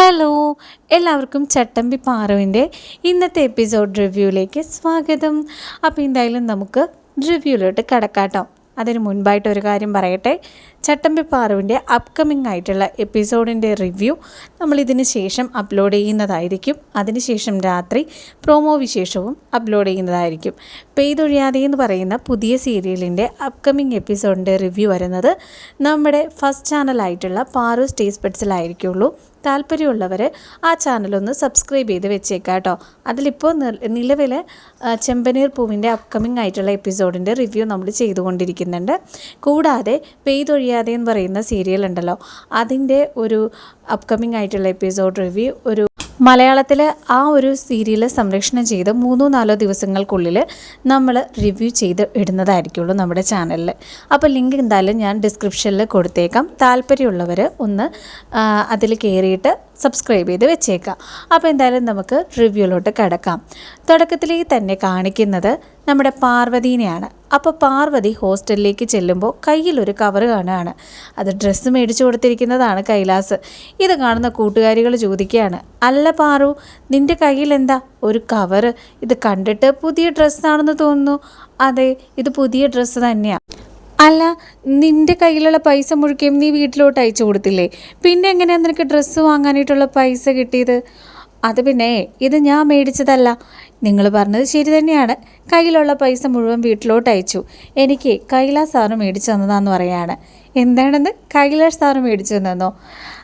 Hello എല്ലാവർക്കും ചട്ടമ്പി പാറുവിന്റെ ഇന്നത്തെ episode റിവ്യൂയിലേക്ക് സ്വാഗതം. അപ്പോൾ എന്തായാലും നമുക്ക് റിവ്യൂയിലോട്ട് കിടക്കാട്ടോ അതിന് മുൻപായിട്ട് ഒരു കാര്യം പറയട്ടെ. ചട്ടമ്പി പാറുവിന്റെ അപ്കമിങ് ആയിട്ടുള്ള എപ്പിസോഡിന്റെ റിവ്യൂ നമ്മൾ ഇതിന് ശേഷം അപ്ലോഡ് ചെയ്യുന്നതായിരിക്കും. അതിനുശേഷം രാത്രി പ്രോമോ വിശേഷവും അപ്ലോഡ് ചെയ്യുന്നതായിരിക്കും. പെയ്തൊഴിയാതെ എന്ന് പറയുന്ന പുതിയ സീരിയലിന്റെ അപ്കമിങ് എപ്പിസോഡിന്റെ റിവ്യൂ വരുന്നത് നമ്മുടെ ഫസ്റ്റ് ചാനലായിട്ടുള്ള പാറു സ്റ്റേസ് പെറ്റ്സിലായിരിക്കുള്ളൂ താല്പര്യമുള്ളവർ ആ ചാനലൊന്ന് സബ്സ്ക്രൈബ് ചെയ്ത് വെച്ചേക്കാം കേട്ടോ അതിലിപ്പോൾ നിലവിലെ ചെമ്പനീർ പൂവിന്റെ അപ്കമിങ് ആയിട്ടുള്ള എപ്പിസോഡിന്റെ റിവ്യൂ നമ്മൾ ചെയ്തുകൊണ്ടിരിക്കുന്നുണ്ട്. കൂടാതെ പെയ്തൊഴിയാതെ എന്ന് പറയുന്ന സീരിയൽ ഉണ്ടല്ലോ. അതിന്റെ ഒരു അപ്കമിങ് ആയിട്ടുള്ള എപ്പിസോഡ് റിവ്യൂ ഒരു മലയാളത്തിൽ ആ ഒരു സീരിയൽ സംരക്ഷണം ചെയ്ത് മൂന്നോ നാലോ ദിവസങ്ങൾക്കുള്ളിൽ നമ്മൾ റിവ്യൂ ചെയ്ത് ഇടുന്നതായിരിക്കുള്ളൂ നമ്മുടെ ചാനലിൽ അപ്പോൾ ലിങ്ക് എന്തായാലും ഞാൻ ഡിസ്ക്രിപ്ഷനിൽ കൊടുത്തേക്കാം. താല്പര്യമുള്ളവർ ഒന്ന് അതിൽ കയറിയിട്ട് സബ്സ്ക്രൈബ് ചെയ്ത് വെച്ചേക്കാം. അപ്പോൾ എന്തായാലും നമുക്ക് റിവ്യൂലോട്ട് കിടക്കാം. തുടക്കത്തിലേക്ക് തന്നെ കാണിക്കുന്നത് നമ്മുടെ പാർവതീനെയാണ്. അപ്പോൾ പാർവതി ഹോസ്റ്റലിലേക്ക് ചെല്ലുമ്പോൾ കയ്യിൽ ഒരു കവർ കാണുകയാണ്. അത് ഡ്രസ്സ് മേടിച്ചു കൊടുത്തിരിക്കുന്നതാണ് കൈലാസ്. ഇത് കാണുന്ന കൂട്ടുകാരികൾ ചോദിക്കുകയാണ് അല്ല പാറു നിന്റെ കയ്യിൽ എന്താ ഒരു കവർ ഇത് കണ്ടിട്ട് പുതിയ ഡ്രസ്സാണെന്ന് തോന്നുന്നു. അതെ ഇത് പുതിയ ഡ്രസ്സ് തന്നെയാണ് അല്ല നിന്റെ കയ്യിലുള്ള പൈസ മുഴുക്കിയും നീ വീട്ടിലോട്ട് അയച്ചു കൊടുത്തില്ലേ? പിന്നെ എങ്ങനെയാണ് നിനക്ക് ഡ്രസ്സ് വാങ്ങാനായിട്ടുള്ള പൈസ കിട്ടിയത്? അത് പിന്നെ ഇത് ഞാൻ മേടിച്ചതല്ല. നിങ്ങൾ പറഞ്ഞത് ശരി തന്നെയാണ്. കയ്യിലുള്ള പൈസ മുഴുവൻ വീട്ടിലോട്ട് അയച്ചു എനിക്ക് കൈലാസ് സാറ് മേടിച്ചു തന്നതാന്ന് പറയാണ്. എന്താണെന്ന് കൈലാഷ് സാറ് മേടിച്ചു തന്നോ?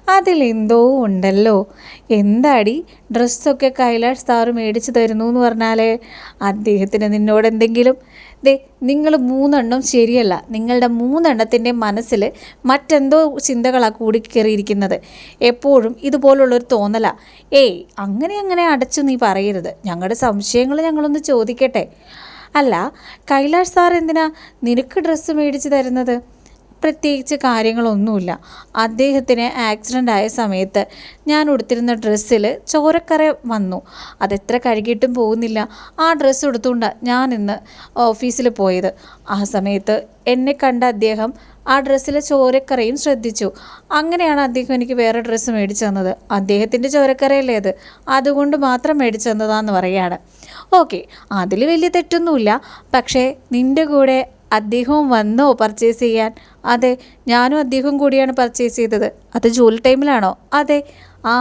അതിലെന്തോ ഉണ്ടല്ലോ. എന്താടി? ഡ്രസ്സൊക്കെ കൈലാഷ് സാറ് മേടിച്ചു തരുന്നു എന്ന് പറഞ്ഞാൽ അദ്ദേഹത്തിന് നിന്നോട് എന്തെങ്കിലും? ദേ നിങ്ങൾ മൂന്നെണ്ണം ശരിയല്ല. നിങ്ങളുടെ മൂന്നെണ്ണത്തിന്റെ മനസ്സിൽ മറ്റെന്തോ ചിന്തകളാണ് കൂടിക്കേറിയിരിക്കുന്നത്. എപ്പോഴും ഇതുപോലുള്ളൊരു തോന്നല. ഏയ് അങ്ങനെ അങ്ങനെ അടച്ചു നീ പറയരുത്. ഞങ്ങളുടെ സംശയങ്ങൾ ഞങ്ങളൊന്ന് ചോദിക്കട്ടെ. അല്ല കൈലാഷ് സാർ എന്തിനാ നിനക്ക് ഡ്രസ്സ് മേടിച്ച് തരുന്നത്? പ്രത്യേകിച്ച് കാര്യങ്ങളൊന്നുമില്ല. അദ്ദേഹത്തിന് ആക്സിഡന്റ് ആയ സമയത്ത് ഞാൻ ഉടുത്തിരുന്ന ഡ്രസ്സിൽ ചോരക്കറ വന്നു. അതെത്ര കഴുകിയിട്ടും പോകുന്നില്ല. ആ ഡ്രസ്സ് എടുത്തുകൊണ്ടാണ് ഞാൻ ഇന്ന് ഓഫീസിൽ പോയത്. ആ സമയത്ത് എന്നെ കണ്ട അദ്ദേഹം ആ ഡ്രസ്സിലെ ചോരക്കറയും ശ്രദ്ധിച്ചു. അങ്ങനെയാണ് അദ്ദേഹം എനിക്ക് വേറെ ഡ്രസ്സ് മേടിച്ചു തന്നത്. അദ്ദേഹത്തിന്റെ ചോരക്കറയല്ലേ അത്? അതുകൊണ്ട് മാത്രം മേടിച്ചു തന്നതാന്ന് പറയുകയാണ്. ഓക്കെ അതിൽ വലിയ തെറ്റൊന്നുമില്ല. പക്ഷേ നിന്റെ കൂടെ അദ്ദേഹവും വന്നോ പർച്ചേസ് ചെയ്യാൻ? അതെ ഞാനും അദ്ദേഹവും കൂടിയാണ് പർച്ചേസ് ചെയ്തത്. അത് ജോലി ടൈമിലാണോ അതെ. ആ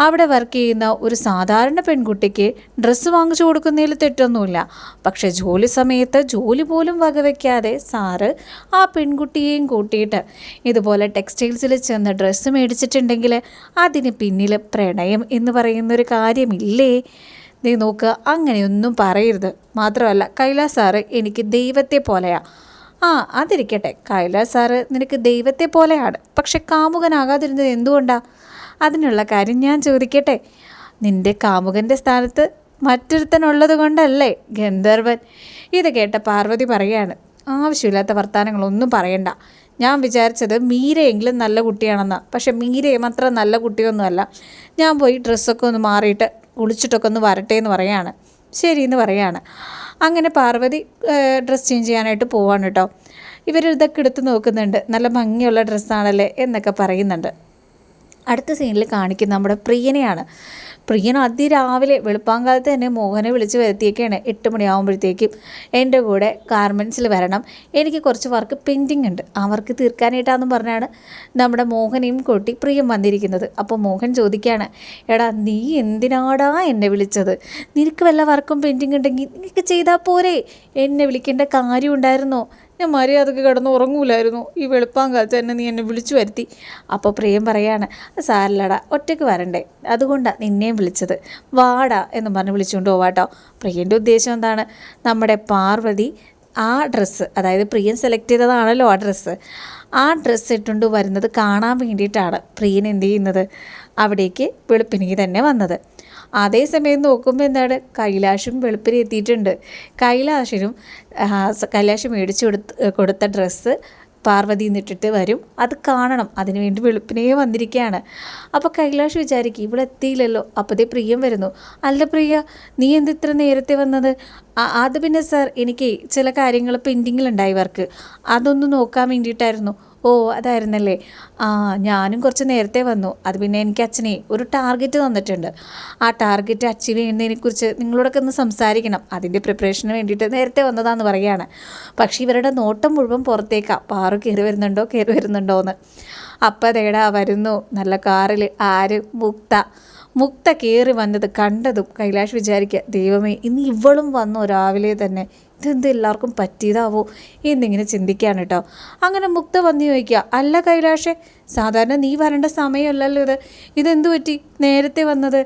അവിടെ വർക്ക് ചെയ്യുന്ന ഒരു സാധാരണ പെൺകുട്ടിക്ക് ഡ്രസ്സ് വാങ്ങിച്ചു കൊടുക്കുന്നതിൽ തെറ്റൊന്നുമില്ല. പക്ഷേ ജോലി സമയത്ത് ജോലി പോലും വകവയ്ക്കാതെ സാറ് ആ പെൺകുട്ടിയെയും കൂട്ടിയിട്ട് ഇതുപോലെ ടെക്സ്റ്റൈൽസിൽ ചെന്ന് ഡ്രസ്സ് മേടിച്ചിട്ടുണ്ടെങ്കിൽ അതിന് പിന്നിൽ പ്രണയം എന്ന് പറയുന്നൊരു കാര്യമില്ലേ? നീ നോക്കുക അങ്ങനെയൊന്നും പറയരുത്. മാത്രമല്ല കൈലാസ് സാറ് എനിക്ക് ദൈവത്തെ പോലെയാ. ആ അതിരിക്കട്ടെ. കൈലാസ് സാറ് നിനക്ക് ദൈവത്തെ പോലെയാണ്. പക്ഷെ കാമുകനാകാതിരുന്നത് എന്തുകൊണ്ടാ? അതിനുള്ള കാര്യം ഞാൻ ചോദിക്കട്ടെ. നിന്റെ കാമുകന്റെ സ്ഥാനത്ത് മറ്റൊരുത്തനുള്ളത് കൊണ്ടല്ലേ ഗന്ധർവൻ? ഇത് കേട്ട പാർവതി പറയാണ്. ആവശ്യമില്ലാത്ത വർത്തമാനങ്ങളൊന്നും പറയണ്ട. ഞാൻ വിചാരിച്ചത് മീരയെങ്കിലും നല്ല കുട്ടിയാണെന്നാണ് പക്ഷെ മീരയും അത്ര നല്ല കുട്ടിയൊന്നുമല്ല. ഞാൻ പോയി ഡ്രസ്സൊക്കെ ഒന്ന് മാറിയിട്ട് കുളിച്ചിട്ടൊക്കെ ഒന്ന് വരട്ടെ എന്ന് പറയാണ്. ശരി എന്ന് പറയാണ്. അങ്ങനെ പാർവതി ഡ്രസ്സ് ചേഞ്ച് ചെയ്യാനായിട്ട് പോവാണ് കേട്ടോ ഇവർ ഇതൊക്കെ എടുത്ത് നോക്കുന്നുണ്ട്. നല്ല ഭംഗിയുള്ള ഡ്രസ്സാണല്ലേ എന്നൊക്കെ പറയുന്നുണ്ട്. അടുത്ത സീനിൽ കാണിക്കുന്ന നമ്മുടെ പ്രിയനെയാണ്. പ്രിയൻ അതിരാവിലെ വെളുപ്പാങ്കാലത്ത് തന്നെ മോഹനെ വിളിച്ച് വരുത്തിയൊക്കെയാണ് എട്ട് മണിയാകുമ്പോഴത്തേക്കും എന്റെ കൂടെ ഗാർമെൻസിൽ വരണം. എനിക്ക് കുറച്ച് വർക്ക് പെൻഡിങ് ഉണ്ട്. ആ വർക്ക് തീർക്കാനായിട്ടാണെന്ന് പറഞ്ഞാണ് നമ്മുടെ മോഹനെയും കൂട്ടി പ്രിയം വന്നിരിക്കുന്നത്. അപ്പോൾ മോഹൻ ചോദിക്കുകയാണ് എടാ നീ എന്തിനാടാ എന്നെ വിളിച്ചത്? നിനക്ക് വല്ല വർക്കും പെൻഡിങ് ഉണ്ടെങ്കിൽ നിനക്ക് ചെയ്താൽ പോരെ. എന്നെ വിളിക്കേണ്ട കാര്യം ഉണ്ടായിരുന്നോ? ഞാൻ മര്യാദയ്ക്ക് കിടന്ന് ഉറങ്ങൂലായിരുന്നു. ഈ വെളുപ്പാൻ കാലത്ത് എന്നെ നീ എന്നെ വിളിച്ചു വരുത്തി. അപ്പോൾ പ്രിയം പറയാണ് സാരല്ലടാ ഒറ്റയ്ക്ക് വരണ്ടേ. അതുകൊണ്ടാണ് നിന്നെയും വിളിച്ചത്. വാടാ എന്ന് പറഞ്ഞ് വിളിച്ചുകൊണ്ട് പോവാട്ടോ. പ്രിയന്റെ ഉദ്ദേശം എന്താണ്? നമ്മുടെ പാർവതി ആ ഡ്രസ്സ് അതായത് പ്രിയൻ സെലക്ട് ചെയ്തതാണല്ലോ ആ ഡ്രസ്സ് ആ ഡ്രസ്സ് ഇട്ടുകൊണ്ട് വരുന്നത് കാണാൻ വേണ്ടിയിട്ടാണ് പ്രിയൻ എന്ത് ചെയ്യുന്നത്? അവിടേക്ക് വെളുപ്പിനെ തന്നെ വന്നത്. അതേസമയം നോക്കുമ്പോൾ എന്താണ്? കൈലാഷും വെളുപ്പിന് എത്തിയിട്ടുണ്ട്. കൈലാഷിനും കൈലാഷ് മേടിച്ചു കൊടുത്ത് കൊടുത്ത ഡ്രസ്സ് പാർവതി എന്നിട്ടിട്ട് വരും. അത് കാണണം. അതിനുവേണ്ടി വെളുപ്പിനേ വന്നിരിക്കുകയാണ്. അപ്പോൾ കൈലാഷ് വിചാരിക്കും ഇവിടെ എത്തിയില്ലല്ലോ. അപ്പോഴത്തെ പ്രിയം വരുന്നു. അല്ല പ്രിയ നീ എന്ത് ഇത്ര നേരത്തെ വന്നത്? അത് പിന്നെ സാർ എനിക്ക് ചില കാര്യങ്ങൾ പെൻഡിങ്ങിലുണ്ടായി വർക്ക്. അതൊന്ന് നോക്കാൻ വേണ്ടിയിട്ടായിരുന്നു. ഓ അതായിരുന്നല്ലേ? ആ ഞാനും കുറച്ച് നേരത്തെ വന്നു. അത് പിന്നെ എനിക്ക് അച്ഛനെ ഒരു ടാർഗറ്റ് തന്നിട്ടുണ്ട്. ആ ടാർഗറ്റ് അച്ചീവ് ചെയ്യുന്നതിനെക്കുറിച്ച് നിങ്ങളോടൊക്കെ ഒന്ന് സംസാരിക്കണം. അതിന്റെ പ്രിപ്പറേഷന് വേണ്ടിയിട്ട് നേരത്തെ വന്നതാന്ന് പറയുകയാണ്. പക്ഷേ ഇവരുടെ നോട്ടം മുഴുവൻ പുറത്തേക്കാണ് പാറു കയറി വരുന്നുണ്ടോ കയറി വരുന്നുണ്ടോ എന്ന് അപ്പം തേടാ വരുന്നു. നല്ല കാറിൽ ആര്? മുക്ത. മുക്ത കയറി വന്നത് കണ്ടതും കൈലാഷ് വിചാരിക്കുക ദൈവമേ ഇന്ന് ഇവളും വന്നു രാവിലെ തന്നെ. ഇതെന്ത് എല്ലാവർക്കും പറ്റിയതാവോ എന്നിങ്ങനെ ചിന്തിക്കുകയാണ് കേട്ടോ അങ്ങനെ മുക്ത വന്നു ചോദിക്കുക അല്ല കൈലാഷെ സാധാരണ നീ വരേണ്ട സമയമല്ലല്ലോ ഇത്. ഇതെന്ത് പറ്റി? നേരത്തെ വന്നത്?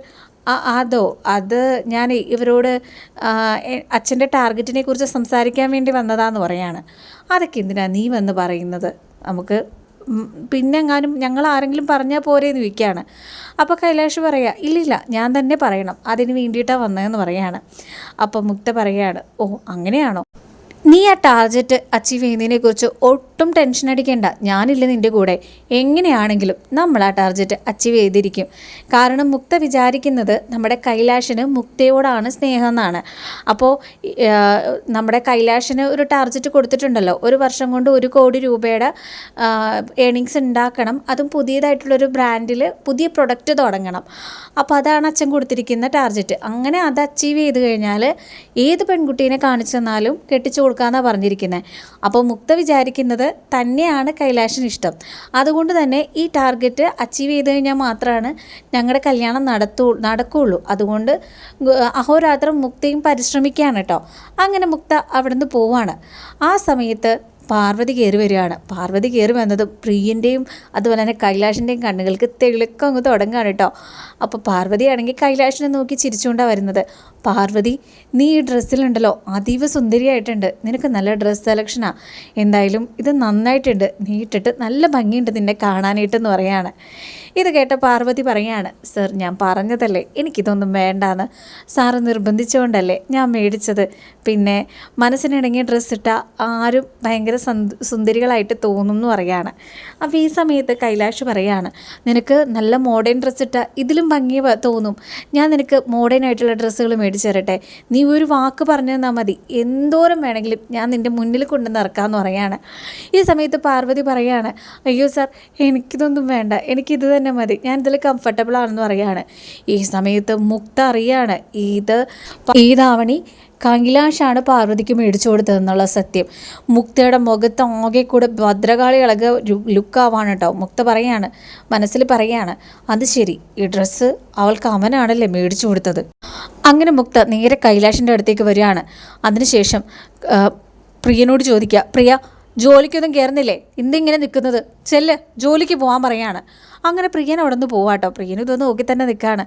അതോ അത് ഞാൻ ഇവരോട് അച്ഛന്റെ ടാർഗറ്റിനെ കുറിച്ച് സംസാരിക്കാൻ വേണ്ടി വന്നതാന്ന് പറയാണ്. അതൊക്കെ എന്തിനാണ് നീ വന്ന് പറയുന്നത്? നമുക്ക് പിന്നെ എങ്ങാനും ഞങ്ങൾ ആരെങ്കിലും പറഞ്ഞാൽ പോരെ എന്ന് ചോദിക്കുകയാണ്. അപ്പോൾ കൈലാഷ് പറയുക ഇല്ലില്ല ഞാൻ തന്നെ പറയണം. അതിന് വേണ്ടിയിട്ടാണ് വന്നതെന്ന് പറയാണ്. അപ്പോൾ മുക്ത പറയുകയാണ് ഓ അങ്ങനെയാണോ? നീ ആ ടാർജറ്റ് അച്ചീവ് ചെയ്യുന്നതിനെ കുറിച്ച് ഒട്ടും ടെൻഷൻ അടിക്കേണ്ട. ഞാനില്ല നിന്റെ കൂടെ. എങ്ങനെയാണെങ്കിലും നമ്മൾ ആ ടാർജറ്റ് അച്ചീവ് ചെയ്തിരിക്കും. കാരണം മുക്ത വിചാരിക്കുന്നത് നമ്മുടെ കൈലാഷിന് മുക്തയോടാണ് സ്നേഹം എന്നാണ് അപ്പോൾ നമ്മുടെ കൈലാഷിന് ഒരു ടാർജറ്റ് കൊടുത്തിട്ടുണ്ടല്ലോ. ഒരു വർഷം കൊണ്ട് ഒരു കോടി രൂപയുടെ ഏണിങ്സ് ഉണ്ടാക്കണം. അതും പുതിയതായിട്ടുള്ളൊരു ബ്രാൻഡിൽ പുതിയ പ്രൊഡക്റ്റ് തുടങ്ങണം. അപ്പോൾ അതാണ് അച്ഛൻ കൊടുത്തിരിക്കുന്ന ടാർജറ്റ് അങ്ങനെ അത് അച്ചീവ് ചെയ്ത് കഴിഞ്ഞാൽ ഏത് പെൺകുട്ടീനെ കാണിച്ചു തന്നാലും കെട്ടിച്ചു കൊടുക്കാമെന്നാണ് പറഞ്ഞിരിക്കുന്നത് അപ്പോൾ മുക്ത വിചാരിക്കുന്നത് തന്നെയാണ് കൈലാഷിന് ഇഷ്ടം. അതുകൊണ്ട് തന്നെ ഈ ടാർഗറ്റ് അച്ചീവ് ചെയ്ത് കഴിഞ്ഞാൽ മാത്രമാണ് ഞങ്ങളുടെ കല്യാണം നടത്തു നടക്കുകയുള്ളൂ അതുകൊണ്ട് അഹോരാത്രം മുക്തയും പരിശ്രമിക്കുകയാണ് കേട്ടോ അങ്ങനെ മുക്ത അവിടുന്ന് പോവാണ്. ആ സമയത്ത് പാർവതി കയറി വരികയാണ്. പാർവതി കയറി വന്നത് പ്രിയന്റെയും അതുപോലെ തന്നെ കൈലാഷിന്റെയും കണ്ണുകൾക്ക് തെളിക്കം അങ്ങ് തുടങ്ങുകയാണ് കേട്ടോ. അപ്പോൾ പാർവതിയാണെങ്കിൽ കൈലാഷിനെ നോക്കി ചിരിച്ചുകൊണ്ടാണ് വരുന്നത്. പാർവതി നീ ഈ ഡ്രസ്സിലുണ്ടല്ലോ അതീവ സുന്ദരിയായിട്ടുണ്ട്. നിനക്ക് നല്ല ഡ്രസ്സ് സെലക്ഷനാണ് എന്തായാലും ഇത് നന്നായിട്ടുണ്ട്. നീ ഇട്ടിട്ട് നല്ല ഭംഗിയുണ്ട് നിന്നെ കാണാനായിട്ടെന്ന് പറയാണ്. ഇത് കേട്ട പാർവതി പറയാണ് സർ ഞാൻ പറഞ്ഞതല്ലേ എനിക്കിതൊന്നും വേണ്ടാന്ന്. സാറ് നിർബന്ധിച്ചുകൊണ്ടല്ലേ ഞാൻ മേടിച്ചത്. പിന്നെ മനസ്സിനിണങ്ങിയ ഡ്രസ്സ് ഇട്ട ആരും ഭയങ്കര സുന്ദരികളായിട്ട് തോന്നുന്നു പറയാണ്. അപ്പോൾ ഈ സമയത്ത് കൈലാഷ് പറയാണ് നിനക്ക് നല്ല മോഡേൺ ഡ്രസ്സ് ഇട്ട ഇതിലും ഭംഗി തോന്നും. ഞാൻ നിനക്ക് മോഡേൺ ആയിട്ടുള്ള ഡ്രസ്സുകൾ മേടിച്ചു തരട്ടെ. നീ ഒരു വാക്ക് പറഞ്ഞു തന്നാൽ മതി. എന്തോരം വേണമെങ്കിലും ഞാൻ നിന്റെ മുന്നിൽ കൊണ്ടു നിറക്കാമെന്ന് പറയാണ്. ഈ സമയത്ത് പാർവതി പറയാണ് അയ്യോ സാർ എനിക്കിതൊന്നും വേണ്ട. എനിക്കിത് തന്നെ മതി. ഞാൻ ഇതിൽ കംഫർട്ടബിൾ ആണെന്ന് പറയാണ് ഈ സമയത്ത് മുക്ത അറിയാണ് ഇത് ഈ ധാവണി കങ്കിലാഷാണ് പാർവതിക്ക് മേടിച്ചു കൊടുത്തതെന്നുള്ള സത്യം. മുക്തയുടെ മുഖത്ത് ആകെ കൂടെ ഭദ്രകാളി ഇളക ലുക്കാവാണ് കേട്ടോ മുക്ത പറയാണ് മനസ്സിൽ പറയാണ് അത് ശരി ഈ ഡ്രസ്സ് അവൾക്ക് അവനാണല്ലേ മേടിച്ചു കൊടുത്തത്. അങ്ങനെ മുക്ത നേരെ കൈലാഷിന്റെ അടുത്തേക്ക് വരികയാണ്. അതിനുശേഷം പ്രിയനോട് ചോദിക്കുക പ്രിയ ജോലിക്കൊന്നും കയറുന്നില്ലേ എന്തിങ്ങനെ നിൽക്കുന്നത്? ചെല്ല് ജോലിക്ക് പോകാൻ പറയാണ്. അങ്ങനെ പ്രിയൻ അവിടെ നിന്ന് പോവാട്ടോ. പ്രിയൻ ഇതൊന്ന് നോക്കി തന്നെ നിൽക്കുകയാണ്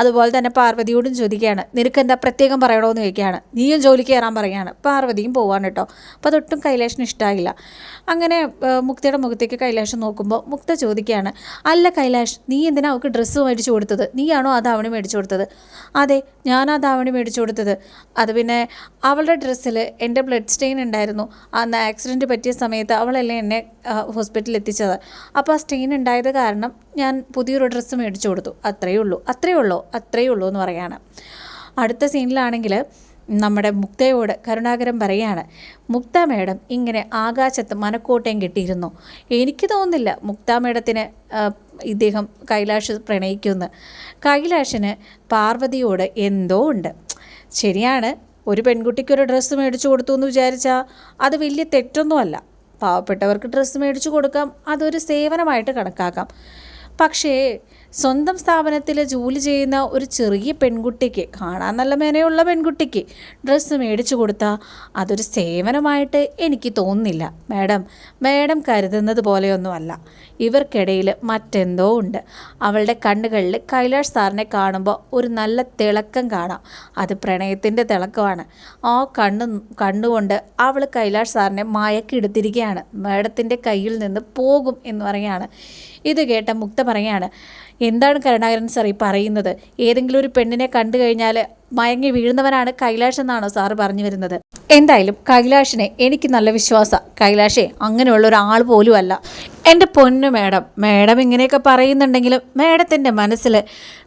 അതുപോലെ തന്നെ പാർവതിയോടും ചോദിക്കുകയാണ് നിനക്ക് എന്താ പ്രത്യേകം പറയണമെന്ന് ചോദിക്കുകയാണ്. നീയും ജോലിക്ക് കയറാൻ പറയുകയാണ് പാർവതിയും പോവാണ് കേട്ടോ. അപ്പോൾ അതൊട്ടും കൈലാഷിന് ഇഷ്ടമായില്ല അങ്ങനെ മുക്തയുടെ മുഖത്തേക്ക് കൈലാഷ് നോക്കുമ്പോൾ മുക്ത ചോദിക്കുകയാണ് അല്ല കൈലാഷ് നീ എന്തിനാ അവൾക്ക് ഡ്രസ്സ് മേടിച്ചു കൊടുത്തത്? നീയാണോ ആ ധാവണി മേടിച്ചു കൊടുത്തത്? അതെ ഞാൻ ആ ധാവണി മേടിച്ചു കൊടുത്തത്. അത് പിന്നെ അവളുടെ ഡ്രസ്സിൽ എന്റെ ബ്ലഡ് സ്റ്റെയിൻ ഉണ്ടായിരുന്നു. അന്ന് ആക്സിഡന്റ് പറ്റിയ സമയത്ത് അവളല്ലേ എന്നെ ഹോസ്പിറ്റലിൽ എത്തിച്ചത്. അപ്പോൾ ആ സ്റ്റെയിൻ ഉണ്ടായത് കാരണം ഞാൻ പുതിയൊരു ഡ്രസ്സ് മേടിച്ചു കൊടുത്തു. അത്രയേ ഉള്ളൂ. അത്രയേ ഉള്ളൂ. അത്രയേ ഉള്ളൂ എന്ന് പറയാണ്. അടുത്ത സീനിലാണെങ്കിൽ നമ്മുടെ മുക്തയോട് കരുണാകരൻ പറയാണ് മുക്ത മേഡം ഇങ്ങനെ ആകാശത്ത് മനക്കോട്ടയും കിട്ടിയിരുന്നു. എനിക്ക് തോന്നുന്നില്ല മുക്ത മേഡത്തിന് ഇദ്ദേഹം കൈലാഷ് പ്രണയിക്കുമെന്ന്. കൈലാഷിന് പാർവതിയോട് എന്തോ ഉണ്ട്. ശരിയാണ് ഒരു പെൺകുട്ടിക്ക് ഒരു ഡ്രസ്സ് മേടിച്ചു കൊടുത്തു എന്ന് വിചാരിച്ചാൽ അത് വലിയ തെറ്റൊന്നുമല്ല. പാവപ്പെട്ടവർക്ക് ഡ്രസ്സ് മേടിച്ചു കൊടുക്കാം. അതൊരു സേവനമായിട്ട് കണക്കാക്കാം. പക്ഷേ സ്വന്തം സ്ഥാപനത്തിൽ ജോലി ചെയ്യുന്ന ഒരു ചെറിയ പെൺകുട്ടിക്ക് കാണാൻ നല്ല മേനയുള്ള പെൺകുട്ടിക്ക് ഡ്രസ്സ് മേടിച്ചു കൊടുത്താൽ അതൊരു സേവനമായിട്ട് എനിക്ക് തോന്നുന്നില്ല. മാഡം മാഡം കരുതുന്നത് പോലെയൊന്നുമല്ല. ഇവർക്കിടയിൽ മറ്റെന്തോ ഉണ്ട്. അവളുടെ കണ്ണുകളിൽ കൈലാഷ് സാറിനെ കാണുമ്പോൾ ഒരു നല്ല തിളക്കം കാണാം. അത് പ്രണയത്തിന്റെ തിളക്കമാണ്. ആ കണ്ണ് കണ്ണുകൊണ്ട് അവൾ കൈലാഷ് സാറിനെ മയക്കെടുത്തിരിക്കുകയാണ്. മാഡത്തിന്റെ കയ്യിൽ നിന്ന് പോകും എന്ന് പറയുകയാണ്. ഇത് കേട്ട മുക്ത പറയാണ് എന്താണ് കരുണാകരൻ സാർ ഈ പറയുന്നത്? ഏതെങ്കിലും ഒരു പെണ്ണിനെ കണ്ടു കഴിഞ്ഞാൽ മയങ്ങി വീഴുന്നവനാണ് കൈലാഷ് എന്നാണോ സാറ് പറഞ്ഞു വരുന്നത്. എന്തായാലും കൈലാഷിനെ എനിക്ക് നല്ല വിശ്വാസ. കൈലാഷേ അങ്ങനെയുള്ള ഒരാൾ പോലും അല്ല എന്റെ പൊന്നു മാഡം മാഡം ഇങ്ങനെയൊക്കെ പറയുന്നുണ്ടെങ്കിലും മാഡത്തിന്റെ മനസ്സിൽ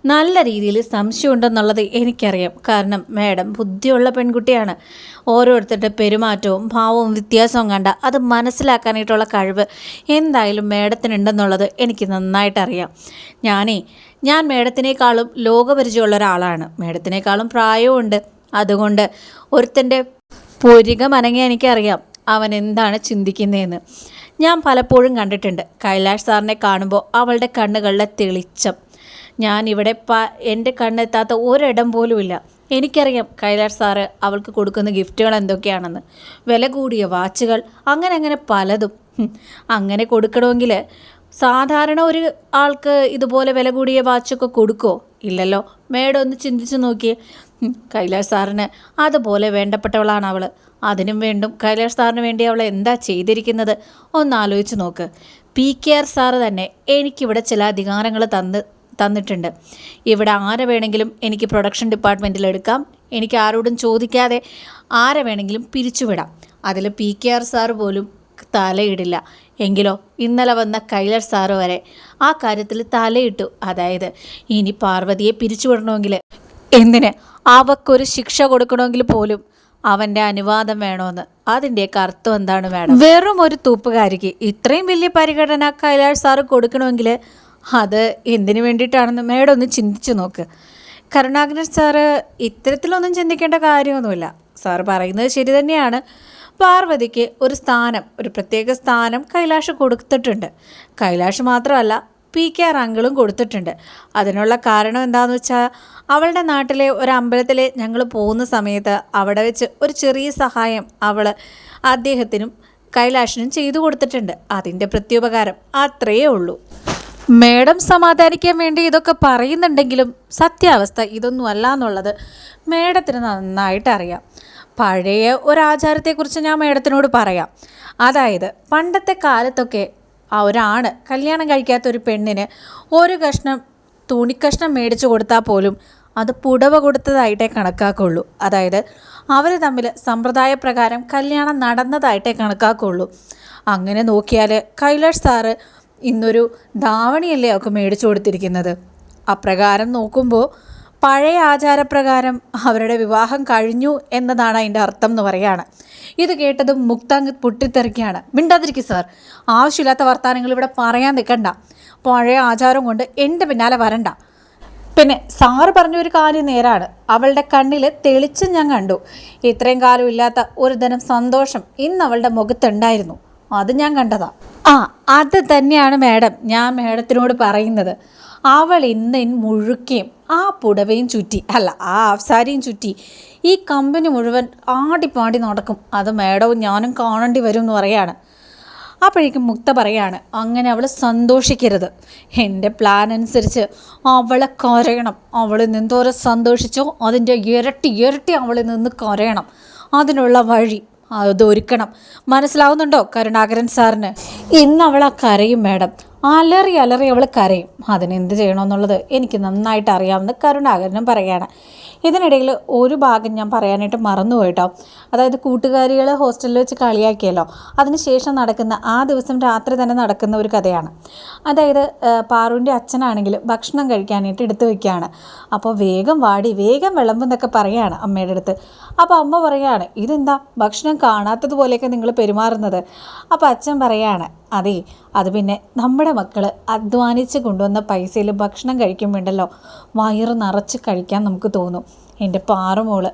നല്ല രീതിയിൽ സംശയമുണ്ടെന്നുള്ളത് എനിക്കറിയാം. കാരണം മാഡം ബുദ്ധിയുള്ള പെൺകുട്ടിയാണ്. ഓരോരുത്തരുടെ പെരുമാറ്റവും ഭാവവും വ്യത്യാസവും കണ്ട അത് മനസ്സിലാക്കാനായിട്ടുള്ള കഴിവ് എന്തായാലും മാഡത്തിനുണ്ടെന്നുള്ളത് എനിക്ക് നന്നായിട്ടറിയാം. ഞാനേ ഞാൻ മേഡത്തിനേക്കാളും ലോകപരിചയമുള്ള ഒരാളാണ്. മേഡത്തിനേക്കാളും പ്രായമുണ്ട് അതുകൊണ്ട് ഒരുത്തന്റെ പൊരികമനങ്ങി എനിക്കറിയാം അവൻ എന്താണ് ചിന്തിക്കുന്നതെന്ന് ഞാൻ പലപ്പോഴും കണ്ടിട്ടുണ്ട്. കൈലാഷ് സാറിനെ കാണുമ്പോൾ അവളുടെ കണ്ണുകളിലെ തെളിച്ചം. ഞാൻ ഇവിടെ പ എന്റെ കണ്ണെത്താത്ത ഒരിടം പോലുമില്ല. എനിക്കറിയാം കൈലാഷ് സാറ് അവൾക്ക് കൊടുക്കുന്ന ഗിഫ്റ്റുകൾ എന്തൊക്കെയാണെന്ന്. വില കൂടിയ വാച്ചുകൾ അങ്ങനെ അങ്ങനെ പലതും. അങ്ങനെ കൊടുക്കണമെങ്കിൽ സാധാരണ ഒരു ആൾക്ക് ഇതുപോലെ വില കൂടിയ വാച്ചൊക്കെ കൊടുക്കോ ഇല്ലല്ലോ. മേഡം ഒന്ന് ചിന്തിച്ച് നോക്കിയേ. കൈലാഷ് സാറിന് അതുപോലെ വേണ്ടപ്പെട്ടവളാണ് അവൾ അതിനും വേണ്ടും. കൈലാഷ് സാറിന് വേണ്ടി അവൾ എന്താ ചെയ്തിരിക്കുന്നത്? ഒന്ന് ആലോചിച്ച് നോക്ക്. പി കെ ആർ സാറ് തന്നെ എനിക്കിവിടെ ചില അധികാരങ്ങൾ തന്ന് തന്നിട്ടുണ്ട്. ഇവിടെ ആരെ വേണമെങ്കിലും എനിക്ക് പ്രൊഡക്ഷൻ ഡിപ്പാർട്ട്മെന്റിൽ എടുക്കാം. എനിക്ക് ആരോടും ചോദിക്കാതെ ആരെ വേണമെങ്കിലും പിരിച്ചുവിടാം. അതിൽ പി കെ ആർ സാറ് പോലും തലയിടില്ല. എങ്കിലോ ഇന്നലെ വന്ന കൈലാഷ് സാറ് വരെ ആ കാര്യത്തിൽ തലയിട്ടു. അതായത് ഇനി പാർവതിയെ പിരിച്ചുവിടണമെങ്കിൽ എന്തിന്? അവക്കൊരു ശിക്ഷ കൊടുക്കണമെങ്കിൽ പോലും അവന്റെ അനുവാദം വേണമെന്ന് അതിന്റെയൊക്കെ അർത്ഥം എന്താണ് വേണം വെറും ഒരു തൂപ്പുകാരിക്ക് ഇത്രയും വലിയ പരിഗണന കൈലാഷ് സാറ് കൊടുക്കണമെങ്കിൽ അത് എന്തിനു വേണ്ടിയിട്ടാണെന്ന് മേഡം ഒന്ന് ചിന്തിച്ചു നോക്ക്. കരുണാകരൻ സാറ് ഇത്തരത്തിലൊന്നും ചിന്തിക്കേണ്ട കാര്യമൊന്നുമില്ല. സാറ് പറയുന്നത് ശരി തന്നെയാണ്. പാർവതിക്ക് ഒരു സ്ഥാനം ഒരു പ്രത്യേക സ്ഥാനം കൈലാഷ് കൊടുത്തിട്ടുണ്ട്. കൈലാഷ് മാത്രമല്ല പി കെ ആർ അങ്കിളും കൊടുത്തിട്ടുണ്ട്. അതിനുള്ള കാരണം എന്താണെന്ന് വെച്ചാൽ അവളുടെ നാട്ടിലെ ഒരു അമ്പലത്തിൽ ഞങ്ങൾ പോകുന്ന സമയത്ത് അവിടെ വെച്ച് ഒരു ചെറിയ സഹായം അവൾ അദ്ദേഹത്തിനും കൈലാഷിനും ചെയ്തു കൊടുത്തിട്ടുണ്ട്. അതിന്റെ പ്രത്യുപകാരം അത്രയേ ഉള്ളൂ. മേഡം സമാധാനിക്കാൻ വേണ്ടി ഇതൊക്കെ പറയുന്നുണ്ടെങ്കിലും സത്യാവസ്ഥ ഇതൊന്നും അല്ല എന്നുള്ളത് മേഡത്തിന് നന്നായിട്ട് അറിയാം. പഴയ ഒരാചാരത്തെക്കുറിച്ച് ഞാൻ മേഡത്തിനോട് പറയാം. അതായത് പണ്ടത്തെ കാലത്തൊക്കെ ഒരാണ് കല്യാണം കഴിക്കാത്ത ഒരു പെണ്ണിന് ഒരു കഷ്ണം തുണിക്കഷ്ണം മേടിച്ചു കൊടുത്താൽ പോലും അത് പുടവ കൊടുത്തതായിട്ടേ കണക്കാക്കുള്ളൂ. അതായത് അവർ തമ്മിൽ സമ്പ്രദായപ്രകാരം കല്യാണം നടന്നതായിട്ടേ കണക്കാക്കുള്ളൂ. അങ്ങനെ നോക്കിയാൽ കൈലാഷ് സാറ് ഇന്നൊരു ധാവണിയല്ലേ ഒക്കെ മേടിച്ചു കൊടുത്തിരിക്കുന്നത്? അപ്രകാരം നോക്കുമ്പോൾ പഴയ ആചാരപ്രകാരം അവരുടെ വിവാഹം കഴിഞ്ഞു എന്നതാണ് അതിന്റെ അർത്ഥം എന്ന് പറയുകയാണ്. ഇത് കേട്ടതും മുക്താങ് പൊട്ടിത്തെറിക്കുകയാണ്. മിണ്ടാതിരിക്കും സാർ. ആവശ്യമില്ലാത്ത വർത്തമാനങ്ങൾ ഇവിടെ പറയാൻ നിൽക്കണ്ട. പഴയ ആചാരം കൊണ്ട് എന്റെ പിന്നാലെ വരണ്ട. പിന്നെ സാറ് പറഞ്ഞ ഒരു കാര്യം നേരാണ്. അവളുടെ കണ്ണിൽ തെളിച്ചം ഞാൻ കണ്ടു. ഇത്രയും കാലം ഇല്ലാത്ത ഒരു തരം സന്തോഷം ഇന്ന് അവളുടെ മുഖത്തുണ്ടായിരുന്നു. അത് ഞാൻ കണ്ടതാ. ആ അത് തന്നെയാണ് മാഡം. ഞാൻ മാഡത്തിനോട് പറയുന്നത്. അവൾ എന്നെ മുഴുക്കയും ആ പുടവയും ചുറ്റി അല്ല ആ ആഫ്സാരിയും ചുറ്റി ഈ കമ്പനി മുഴുവൻ ആടിപ്പാടി നടക്കും. അത് മേഡവും ഞാനും കാണേണ്ടി വരും എന്ന് പറയാണ്. അപ്പോഴേക്കും മുക്ത പറയാണ് അങ്ങനെ അവൾ സന്തോഷിക്കരുത്. എന്റെ പ്ലാൻ അനുസരിച്ച് അവളെ കരയണം. അവൾ നിന്തോരം സന്തോഷിച്ചോ അതിന്റെ ഇരട്ടി ഇരട്ടി അവളിൽ നിന്ന് കരയണം. അതിനുള്ള വഴി അതൊരുക്കണം മനസ്സിലാവുന്നുണ്ടോ കരുണാകരൻ സാറിന്? ഇന്ന് അവൾ ആ കരയും മാഡം അലറി അലറി അവൾ കരയും. അതിനെന്ത് ചെയ്യണമെന്നുള്ളത് എനിക്ക് നന്നായിട്ട് അറിയാമെന്ന് കരുണാകരനും പറയുകയാണ്. ഇതിനിടയിൽ ഒരു ഭാഗം ഞാൻ പറയാനായിട്ട് മറന്നുപോയിട്ടോ. അതായത് കൂട്ടുകാരികളെ ഹോസ്റ്റലിൽ വെച്ച് കളിയാക്കിയല്ലോ. അതിനുശേഷം നടക്കുന്ന ആ ദിവസം രാത്രി തന്നെ നടക്കുന്ന ഒരു കഥയാണ്. അതായത് പാറുവിന്റെ അച്ഛനാണെങ്കിൽ ഭക്ഷണം കഴിക്കാനായിട്ട് എടുത്തു വയ്ക്കുകയാണ്. അപ്പോൾ വേഗം വാടി വേഗം വിളമ്പെന്നൊക്കെ പറയാണ് അമ്മയുടെ അടുത്ത്. അപ്പോൾ അമ്മ പറയാണ് ഇതെന്താ? ഭക്ഷണം കാണാത്തതുപോലെയൊക്കെ നിങ്ങൾ പെരുമാറുന്നത്. അപ്പോൾ അച്ഛൻ പറയാണ് അതെ അത് പിന്നെ നമ്മുടെ മക്കൾ അധ്വാനിച്ച് കൊണ്ടുവന്ന പൈസയിൽ ഭക്ഷണം കഴിക്കുമ്പോണ്ടല്ലോ വയറ് നിറച്ച് കഴിക്കാൻ നമുക്ക് തോന്നും. എന്റെ പാറുമോൾ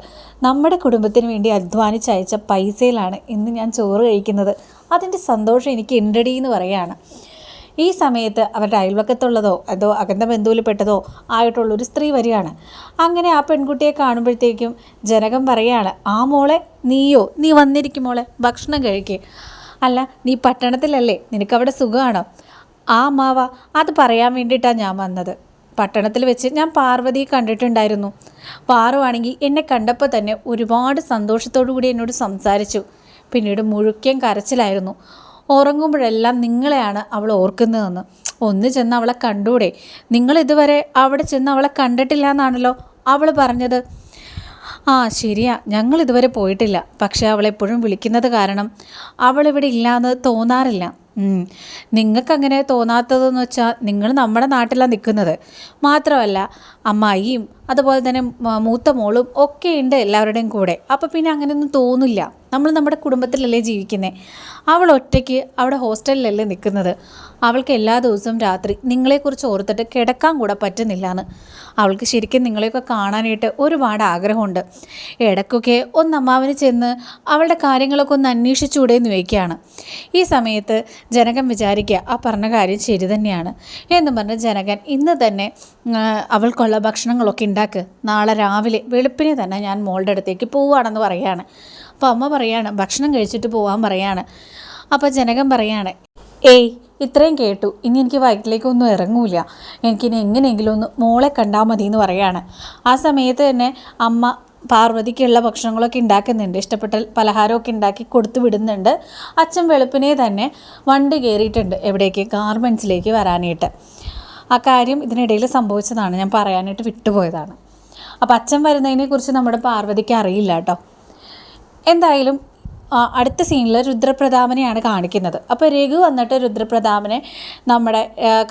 നമ്മുടെ കുടുംബത്തിന് വേണ്ടി അധ്വാനിച്ച് അയച്ച പൈസയിലാണ് ഇന്ന് ഞാൻ ചോറ് കഴിക്കുന്നത്. അതിന്റെ സന്തോഷം എനിക്ക് ഉണ്ടടി എന്ന് പറയാണ്. ഈ സമയത്ത് അവരുടെ അയൽവക്കത്തുള്ളതോ അതോ അകന്ന ബന്ധുവിൽപ്പെട്ടതോ ആയിട്ടുള്ളൊരു സ്ത്രീ വരികയാണ്. അങ്ങനെ ആ പെൺകുട്ടിയെ കാണുമ്പോഴത്തേക്കും ജനകം പറയാണ് ആ മോളെ നീയോ? നീ വന്നിരിക്കും മോളെ ഭക്ഷണം കഴിക്കേ. അല്ല നീ പട്ടണത്തിലല്ലേ? നിനക്കവിടെ സുഖമാണോ ആ മാവ അത് പറയാൻ വേണ്ടിയിട്ടാണ് ഞാൻ വന്നത്. പട്ടണത്തിൽ വെച്ച് ഞാൻ പാർവതിയെ കണ്ടിട്ടുണ്ടായിരുന്നു. പാറുവാണെങ്കിൽ എന്നെ കണ്ടപ്പോൾ തന്നെ ഒരുപാട് സന്തോഷത്തോടു കൂടി എന്നോട് സംസാരിച്ചു. പിന്നീട് മുഴുക്കൻ കരച്ചിലായിരുന്നു. ഉറങ്ങുമ്പോഴെല്ലാം നിങ്ങളെയാണ് അവൾ ഓർക്കുന്നതെന്ന്. ഒന്ന് ചെന്ന് അവളെ കണ്ടൂടെ? നിങ്ങൾ ഇതുവരെ അവിടെ ചെന്ന് അവളെ കണ്ടിട്ടില്ല എന്നാണല്ലോ അവൾ പറഞ്ഞത്. ആ ശരിയാ. ഞങ്ങൾ ഇതുവരെ പോയിട്ടില്ല. പക്ഷേ അവളെപ്പോഴും വിളിക്കുന്നത് കാരണം അവളിവിടെ ഇല്ലാന്ന് തോന്നാറില്ല. നിങ്ങൾക്കങ്ങനെ തോന്നാത്തതെന്ന് വെച്ചാൽ നിങ്ങൾ നമ്മുടെ നാട്ടിലാണ് നിൽക്കുന്നത്. മാത്രമല്ല അമ്മായിയും അതുപോലെ തന്നെ മൂത്ത മോളും ഒക്കെ ഉണ്ട് എല്ലാവരുടെയും കൂടെ. അപ്പോൾ പിന്നെ അങ്ങനെയൊന്നും തോന്നില്ല. നമ്മൾ നമ്മുടെ കുടുംബത്തിലല്ലേ ജീവിക്കുന്നത് അവൾ ഒറ്റയ്ക്ക് അവിടെ ഹോസ്റ്റലിലല്ലേ നിൽക്കുന്നത്? അവൾക്ക് എല്ലാ ദിവസവും രാത്രി നിങ്ങളെക്കുറിച്ച് ഓർത്തിട്ട് കിടക്കാൻ കൂടെ പറ്റുന്നില്ല എന്ന് അവൾക്ക് ശരിക്കും നിങ്ങളെയൊക്കെ കാണാനായിട്ട് ഒരുപാട് ആഗ്രഹമുണ്ട്. ഇടയ്ക്കൊക്കെ ഒന്ന് അമ്മാവിന് ചെന്ന് അവളുടെ കാര്യങ്ങളൊക്കെ ഒന്ന് അന്വേഷിച്ചുകൂടെ എന്ന് ചോദിക്കുകയാണ്. ഈ സമയത്ത് ജനകൻ വിചാരിക്കുക ആ പറഞ്ഞ കാര്യം ശരി തന്നെയാണ്. എന്ന് പറഞ്ഞ് ജനകൻ ഇന്ന് തന്നെ അവൾക്കുള്ള ഭക്ഷണങ്ങളൊക്കെ ഉണ്ടാക്കുക നാളെ രാവിലെ വെളുപ്പിനെ തന്നെ ഞാൻ മോളുടെ അടുത്തേക്ക് പോവുകയാണെന്ന് പറയുകയാണ് അപ്പോൾ അമ്മ പറയാണ് ഭക്ഷണം കഴിച്ചിട്ട് പോകാൻ പറയാണ്. അപ്പോൾ ജനകം പറയാണ് ഏയ് ഇത്രയും കേട്ടു. ഇനി എനിക്ക് വയറ്റിലേക്കൊന്നും ഇറങ്ങൂല. എനിക്കിനി എങ്ങനെയെങ്കിലും ഒന്ന് മോളെ കണ്ടാൽ മതി എന്ന് പറയാണ്. ആ സമയത്ത് തന്നെ അമ്മ പാർവതിക്കുള്ള ഭക്ഷണങ്ങളൊക്കെ ഉണ്ടാക്കുന്നുണ്ട്. ഇഷ്ടപ്പെട്ട പലഹാരമൊക്കെ ഉണ്ടാക്കി കൊടുത്തു വിടുന്നുണ്ട്. അച്ഛൻ വെളുപ്പിനെ തന്നെ വണ്ടി കയറിയിട്ടുണ്ട് എവിടേക്ക്? ഗാർമെൻസിലേക്ക് വരാനായിട്ട്. ആ കാര്യം ഇതിനിടയിൽ സംഭവിച്ചതാണ്. ഞാൻ പറയാനായിട്ട് വിട്ടുപോയതാണ്. അപ്പോൾ അച്ഛൻ വരുന്നതിനെക്കുറിച്ച് നമ്മുടെ പാർവതിക്ക് അറിയില്ല കേട്ടോ. എന്തായാലും അടുത്ത സീനിൽ രുദ്രപ്രതാപനെയാണ് കാണിക്കുന്നത്. അപ്പോൾ രഘു വന്നിട്ട് രുദ്രപ്രതാപനെ നമ്മുടെ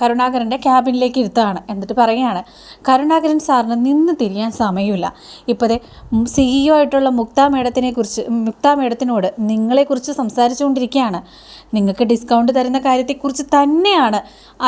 കരുണാകരന്റെ ക്യാബിനിലേക്ക് ഇരുത്താണ് എന്നിട്ട് പറയുകയാണ് കരുണാകരൻ സാറിന് നിന്ന് തിരിയാൻ സമയമില്ല. ഇപ്പോഴേ സിഇഒ e ആയിട്ടുള്ള മുക്ത മേഡത്തിനെ കുറിച്ച് മുക്ത മേഡത്തിനോട് നിങ്ങളെക്കുറിച്ച് സംസാരിച്ചുകൊണ്ടിരിക്കുകയാണ്. നിങ്ങൾക്ക് ഡിസ്കൗണ്ട് തരുന്ന കാര്യത്തെക്കുറിച്ച് തന്നെയാണ്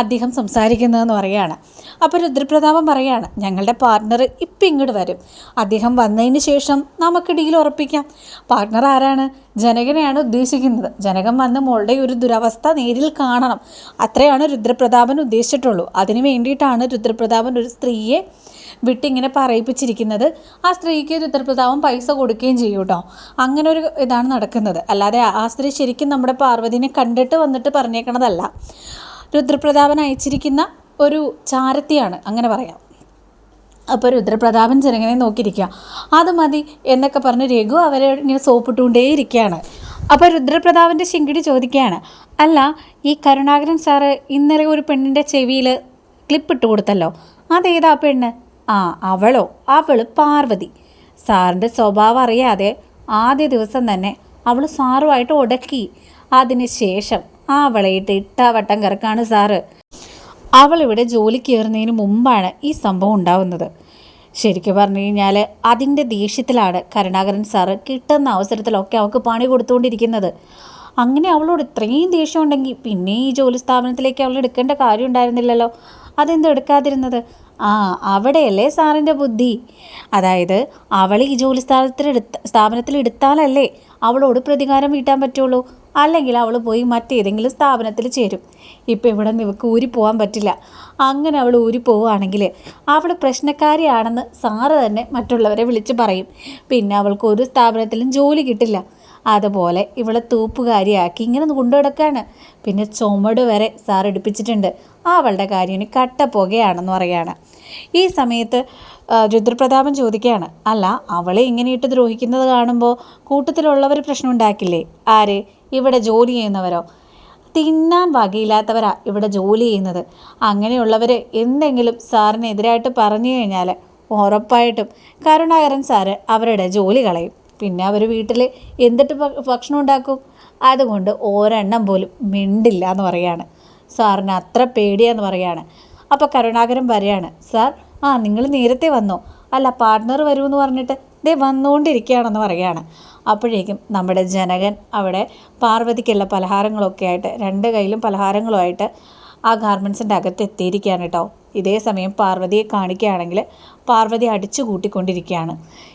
അദ്ദേഹം സംസാരിക്കുന്നതെന്ന് പറയുകയാണ്. അപ്പോൾ രുദ്രപ്രതാപം പറയുകയാണ് ഞങ്ങളുടെ പാർട്ണർ ഇപ്പം ഇങ്ങോട്ട് വരും. അദ്ദേഹം വന്നതിന് ശേഷം നമുക്ക് ഡീൽ ഉറപ്പിക്കാം. പാർട്ണർ ആരാണ്? ജനകനെയാണ് ഉദ്ദേശിക്കുന്നത്. ജനകൻ വന്ന് മോളുടെ ഒരു ദുരവസ്ഥ നേരിൽ കാണണം. അത്രയാണ് രുദ്രപ്രതാപൻ ഉദ്ദേശിച്ചിട്ടുള്ളൂ. അതിനു വേണ്ടിയിട്ടാണ് രുദ്രപ്രതാപൻ ഒരു സ്ത്രീയെ വിട്ടിങ്ങനെ പറയിപ്പിച്ചിരിക്കുന്നത്. ആ സ്ത്രീക്ക് രുദ്രപ്രതാപം പൈസ കൊടുക്കുകയും ചെയ്യും കേട്ടോ അങ്ങനെ ഒരു ഇതാണ് നടക്കുന്നത്. അല്ലാതെ ആ സ്ത്രീ ശരിക്കും നമ്മുടെ പാർവതിനെ കണ്ടിട്ട് വന്നിട്ട് പറഞ്ഞേക്കണതല്ല. രുദ്രപ്രതാപൻ അയച്ചിരിക്കുന്ന ഒരു ചാരത്തിയാണ്. അങ്ങനെ പറയാം. അപ്പോൾ രുദ്രപ്രതാപൻ ചെറുങ്ങനെ നോക്കിയിരിക്കുക അത് മതി എന്നൊക്കെ പറഞ്ഞ് രഘു അവരെ ഇങ്ങനെ സോപ്പിട്ടുകൊണ്ടേ ഇരിക്കുകയാണ് അപ്പോൾ രുദ്രപ്രതാപന്റെ ശിങ്കിടി ചോദിക്കുകയാണ് അല്ല ഈ കരുണാകരൻ സാറ് ഇന്നലെ ഒരു പെണ്ണിന്റെ ചെവിയിൽ ക്ലിപ്പ് ഇട്ട് കൊടുത്തല്ലോ. അതേതാ പെണ്ണ്? ആ അവളോ? അവൾ പാർവതി. സാറിന്റെ സ്വഭാവം അറിയാതെ ആദ്യ ദിവസം തന്നെ അവൾ സാറുമായിട്ട് ഉടക്കി അതിനുശേഷം അവളെയിട്ട് ഇട്ടാവട്ടം കിറക്കാണ് സാറ് അവൾ ജോലി കയറുന്നതിന് മുമ്പാണ് ഈ സംഭവം ഉണ്ടാവുന്നത്. ശരിക്കും പറഞ്ഞു കഴിഞ്ഞാൽ അതിന്റെ ദേഷ്യത്തിലാണ് കരുണാകരൻ സാറ് കിട്ടുന്ന അവസരത്തിലൊക്കെ അവൾക്ക് പണി കൊടുത്തുകൊണ്ടിരിക്കുന്നത്. അങ്ങനെ അവളോട് ഇത്രയും ദേഷ്യം ഉണ്ടെങ്കിൽ പിന്നെ ഈ ജോലി സ്ഥാപനത്തിലേക്ക് അവൾ എടുക്കേണ്ട കാര്യം ഉണ്ടായിരുന്നില്ലല്ലോ. അതെന്തോ എടുക്കാതിരുന്നത്? ആ അവിടെയല്ലേ സാറിന്റെ ബുദ്ധി? അതായത് അവൾ ഈ ജോലി സ്ഥാപനത്തിലെടുത്ത സ്ഥാപനത്തിൽ എടുത്താലല്ലേ അവളോട് പ്രതികാരം വീട്ടാൻ പറ്റുള്ളൂ. അല്ലെങ്കിൽ അവൾ പോയി മറ്റേതെങ്കിലും സ്ഥാപനത്തിൽ ചേരും. ഇപ്പം ഇവിടെ നിവക്ക് ഊരി പോകാൻ പറ്റില്ല. അങ്ങനെ അവൾ ഊരി പോവുകയാണെങ്കിൽ അവൾ പ്രശ്നക്കാരിയാണെന്ന് സാറ് തന്നെ മറ്റുള്ളവരെ വിളിച്ച് പറയും. പിന്നെ അവൾക്ക് ഒരു സ്ഥാപനത്തിലും ജോലി കിട്ടില്ല. അതുപോലെ ഇവളെ തൂപ്പുകാരിയാക്കി ഇങ്ങനെ കൊണ്ടുകിടക്കാണ് പിന്നെ ചുമട് വരെ സാർ എടുപ്പിച്ചിട്ടുണ്ട്. അവളുടെ കാര്യം കട്ട പുകയാണെന്ന് പറയാണ് ഈ സമയത്ത് രുദ്രപ്രതാപൻ ചോദിക്കുകയാണ്. അല്ല അവളെ ഇങ്ങനെയിട്ട് ദ്രോഹിക്കുന്നത് കാണുമ്പോൾ കൂട്ടത്തിലുള്ളവർ പ്രശ്നം ഉണ്ടാക്കില്ലേ? ആര്? ഇവിടെ ജോലി ചെയ്യുന്നവരോ? തിന്നാൻ വകയില്ലാത്തവരാ ഇവിടെ ജോലി ചെയ്യുന്നത്. അങ്ങനെയുള്ളവർ എന്തെങ്കിലും സാറിനെതിരായിട്ട് പറഞ്ഞു കഴിഞ്ഞാൽ ഉറപ്പായിട്ടും കരുണാകരൻ സാറ് അവരുടെ ജോലി കളയും. പിന്നെ അവർ വീട്ടിൽ എന്തിട്ട് ഭക്ഷണം ഉണ്ടാക്കും? അതുകൊണ്ട് ഒരെണ്ണം പോലും മിണ്ടില്ല എന്ന് പറയാണ്. സാറിന് അത്ര പേടിയാന്ന് പറയാണ്. അപ്പോൾ കരുണാകരൻ പറയാണ് സാർ ആ നിങ്ങൾ നേരത്തെ വന്നോ? അല്ല പാർട്ട്ണർ വരുമെന്ന് പറഞ്ഞിട്ട് ദേ വന്നുകൊണ്ടിരിക്കുകയാണെന്ന് പറയാണ്. അപ്പോഴേക്കും നമ്മുടെ ജനകൻ അവിടെ പാർവതിക്കുള്ള പലഹാരങ്ങളൊക്കെ ആയിട്ട് രണ്ട് കയ്യിലും പലഹാരങ്ങളുമായിട്ട് ആ ഗാർമെൻസിന്റെ അകത്ത് എത്തിയിരിക്കുകയാണ് കേട്ടോ. ഇതേ സമയം പാർവതിയെ കാണിക്കുകയാണെങ്കിൽ പാർവതി അടിച്ചു കൂട്ടിക്കൊണ്ടിരിക്കുകയാണ്.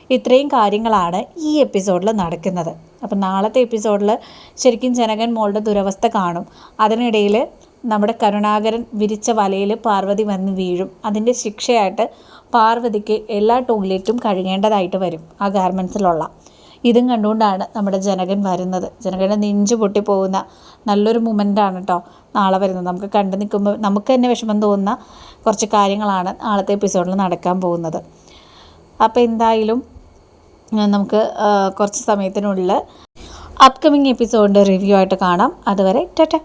ഇത്രയും കാര്യങ്ങളാണ് ഈ എപ്പിസോഡിൽ നടക്കുന്നത്. അപ്പം നാളത്തെ എപ്പിസോഡിൽ ശരിക്കും ജനകൻ മോളുടെ ദുരവസ്ഥ കാണും. അതിനിടയിൽ നമ്മുടെ കരുണാകരൻ വിരിച്ച വലയിൽ പാർവതി വന്ന് വീഴും. അതിന്റെ ശിക്ഷയായിട്ട് പാർവതിക്ക് എല്ലാ ടോയ്ലറ്റും കഴുകേണ്ടതായിട്ട് വരും ആ ഗാർമെൻസിലുള്ള. ഇതും കണ്ടുകൊണ്ടാണ് നമ്മുടെ ജനകൻ വരുന്നത്. ജനകന്റെ നെഞ്ച് പൊട്ടിപ്പോകുന്ന നല്ലൊരു മൊമെന്റാണ് കേട്ടോ നാളെ വരുന്നത്. നമുക്ക് കണ്ടു നിൽക്കുമ്പോൾ നമുക്ക് തന്നെ വിഷമം തോന്നുന്ന കുറച്ച് കാര്യങ്ങളാണ് നാളത്തെ എപ്പിസോഡിൽ നടക്കാൻ പോകുന്നത്. അപ്പോൾ എന്തായാലും നമുക്ക് കുറച്ച് സമയത്തിനുള്ളിൽ അപ്കമിങ് എപ്പിസോഡിന്റെ റിവ്യൂ ആയിട്ട് കാണാം. അതുവരെ ടാറ്റ.